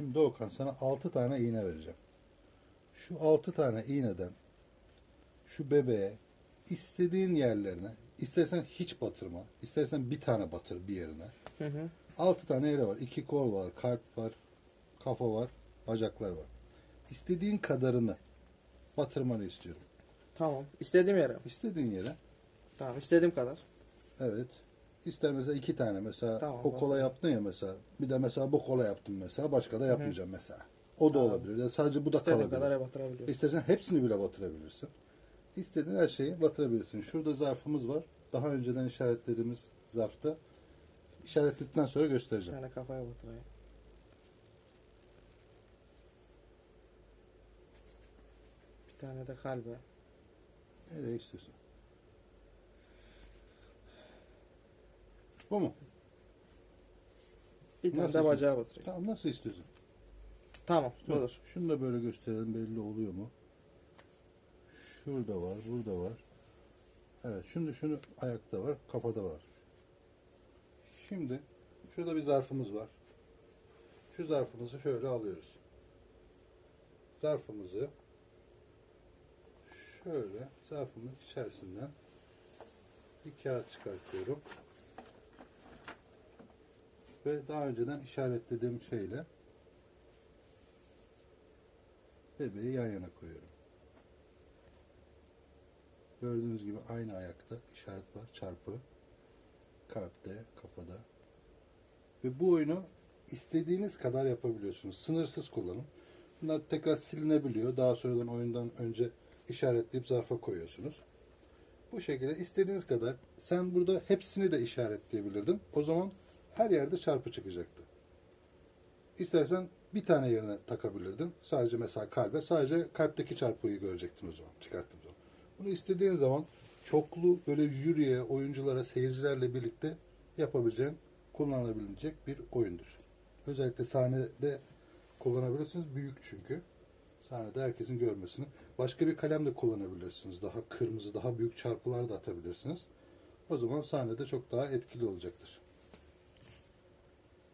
Şimdi Doğukan sana 6 tane iğne vereceğim. Şu 6 tane iğneden şu bebeğe istediğin yerlerine istersen hiç batırma. istersen bir tane batır bir yerine. Hı hı. 6 tane yere var. 2 kol var, kalp var, kafa var, bacaklar var. İstediğin kadarını batırmanı istiyorum. Tamam. İstediğim yere. İstediğin yere Tamam. istediğim kadar. Evet. İster mesela iki tane mesela Tamam, o kola yaptın ya mesela bir de mesela bu kola yaptım mesela başka da yapmayacağım mesela. O da olabilir. Ya sadece bu da İstediğim kalabilir. kadar batırabiliyorum. İstersen hepsini bile batırabilirsin. İstediğin her şeyi batırabilirsin. Şurada zarfımız var. Daha önceden işaretlediğimiz zarfta. İşaretledikten sonra Bir göstereceğim. tane kafaya batırayım. Bir tane de kalbe. Nereye istiyorsun? Bu mu? Bir tane de istiyorsun? bacağa batırayım. Tamam nasıl istiyorsun? Tamam. Dur, Olur. Şunu da böyle gösterelim belli oluyor mu? Şurada var, burada var. Evet, şimdi şunu ayakta var, kafada var. Şimdi şurada bir zarfımız var. Şu zarfımızı şöyle alıyoruz. Zarfımızı şöyle zarfımın içerisinden bir kağıt çıkartıyorum. Ve daha önceden işaretlediğim şeyle bebeği yan yana koyuyorum. Gördüğünüz gibi aynı ayakta işaret var. Çarpı. Kalpte, kafada. Ve bu oyunu istediğiniz kadar yapabiliyorsunuz. Sınırsız kullanım. Bunlar tekrar silinebiliyor. Daha sonradan oyundan önce işaretleyip zarfa koyuyorsunuz. Bu şekilde istediğiniz kadar sen burada hepsini de işaretleyebilirdin. O zaman her yerde çarpı çıkacaktı. İstersen bir tane yerine takabilirdin. Sadece mesela kalbe, sadece kalpteki çarpıyı görecektin o zaman, çıkarttığım zaman. Bunu istediğin zaman çoklu böyle jüriye, oyunculara, seyircilerle birlikte yapabileceğin, kullanılabilecek bir oyundur. Özellikle sahnede kullanabilirsiniz. Büyük çünkü. Sahnede herkesin görmesini. Başka bir kalem de kullanabilirsiniz. Daha kırmızı, daha büyük çarpılar da atabilirsiniz. O zaman sahnede çok daha etkili olacaktır.